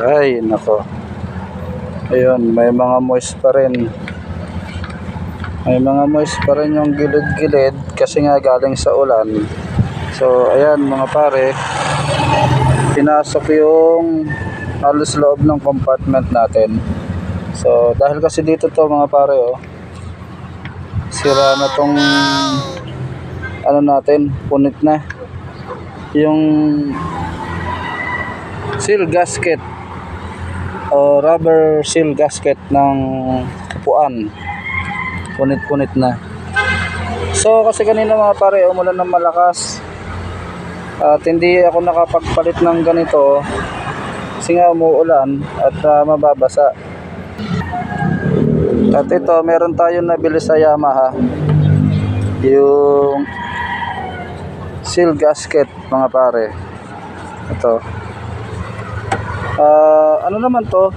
Ay, nako. Ayun, may mga moist pa rin. May mga moist pa rin yung gilid-gilid kasi nga galing sa ulan. So, ayan mga pare. Pinasok yung halos loob ng compartment natin. So, dahil kasi dito to mga pare, oh. Sira na tong ano natin, punit na. Yung seal gasket o rubber seal gasket ng upuan. Punit-punit na. So kasi kanina mga pare umulan ng malakas. At hindi ako nakapagpalit ng ganito kasi nga umuulan at ah, mababasa. At ito meron tayong nabili sa Yamaha. Yung seal gasket mga pare. Ito Ah, ano naman to?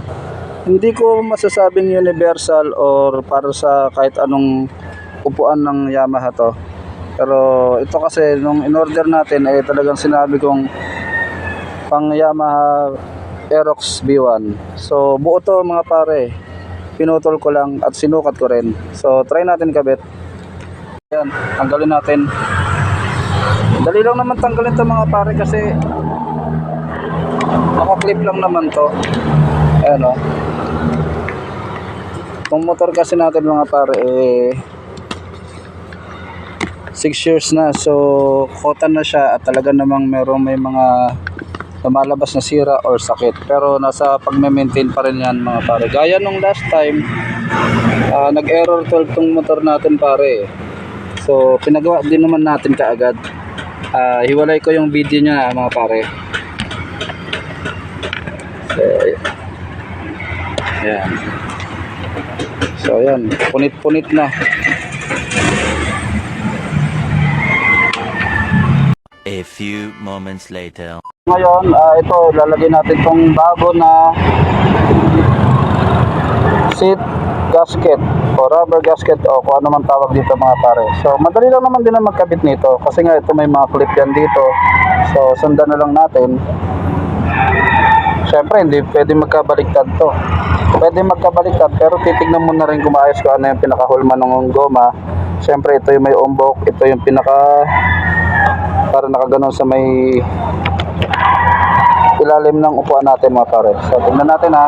Hindi ko masasabing universal or para sa kahit anong upuan ng Yamaha to. Pero ito kasi nung in-order natin ay talagang sinabi kong pang Yamaha Aerox B1. So buo to mga pare. Pinutol ko lang at sinukat ko rin. So try natin kabit. Ayan, tanggalin natin. Dali lang naman tanggalin to mga pare kasi Naka-clip lang naman to. Ayan o. Itong motor kasi natin mga pare eh 6 years na. So, kotan na siya at talaga namang merong may mga lumalabas na sira or sakit. Pero nasa pagme-maintain pa rin yan mga pare. Gaya nung last time, ah, nag-error to itong motor natin pare. So, pinagawa din naman natin kaagad. Ah, hiwalay ko yung video niya mga pare. Ayan. So, ayan. Punit-punit na. A few moments later. Ngayon, ah, ito, lalagay natin tong bago na seat gasket o rubber gasket o kung ano man tawag dito mga pare. So, madali lang naman din na magkabit nito kasi nga ito may mga clip yan dito. So, sundan na lang natin. Siyempre, hindi pwede magkabaliktad to. Pwede magkabaliktad pero titignan mo na rin kung maayos kung ano yung pinakahulma ng goma. Siyempre, ito yung may umbok, ito yung pinaka para nakaganon sa may ilalim ng upuan natin mga pare. So, tingnan natin ha.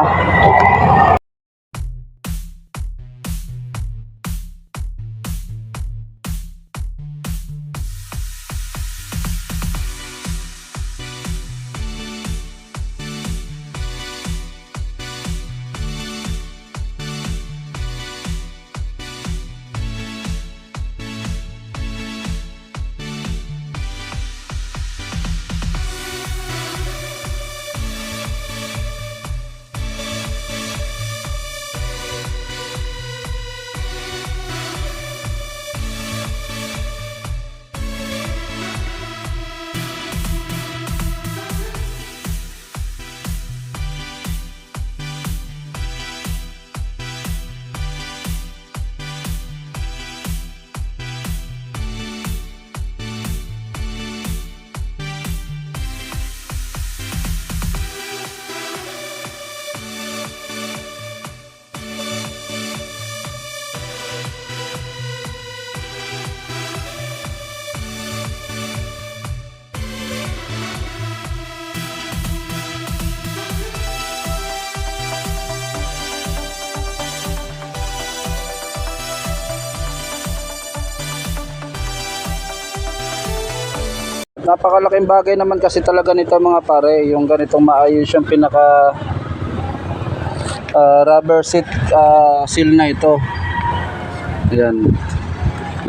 Napakalaking bagay naman kasi talaga nito mga pare, yung ganitong maayos yung pinaka ah, rubber seat ah, seal na ito. Ayan.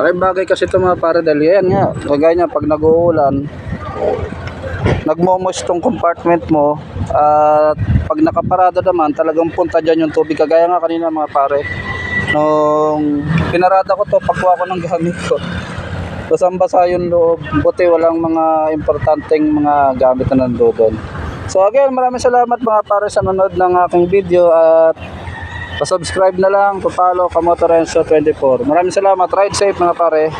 Laking bagay kasi ito mga pare dahil yan nga, kagaya niya pag nag-uulan, nagmomos tong compartment mo at pag nakaparada naman talagang punta dyan yung tubig kagaya nga kanina mga pare nung pinarada ko to pagkuha ko ng gamit ko basang-basa yung loob buti walang mga importanteng mga gamit na nandoon. So again maraming salamat mga pare sa nanood ng aking video at pa-subscribe na lang, pa-follow Kamoto Renzo 24 maraming salamat, ride safe mga pare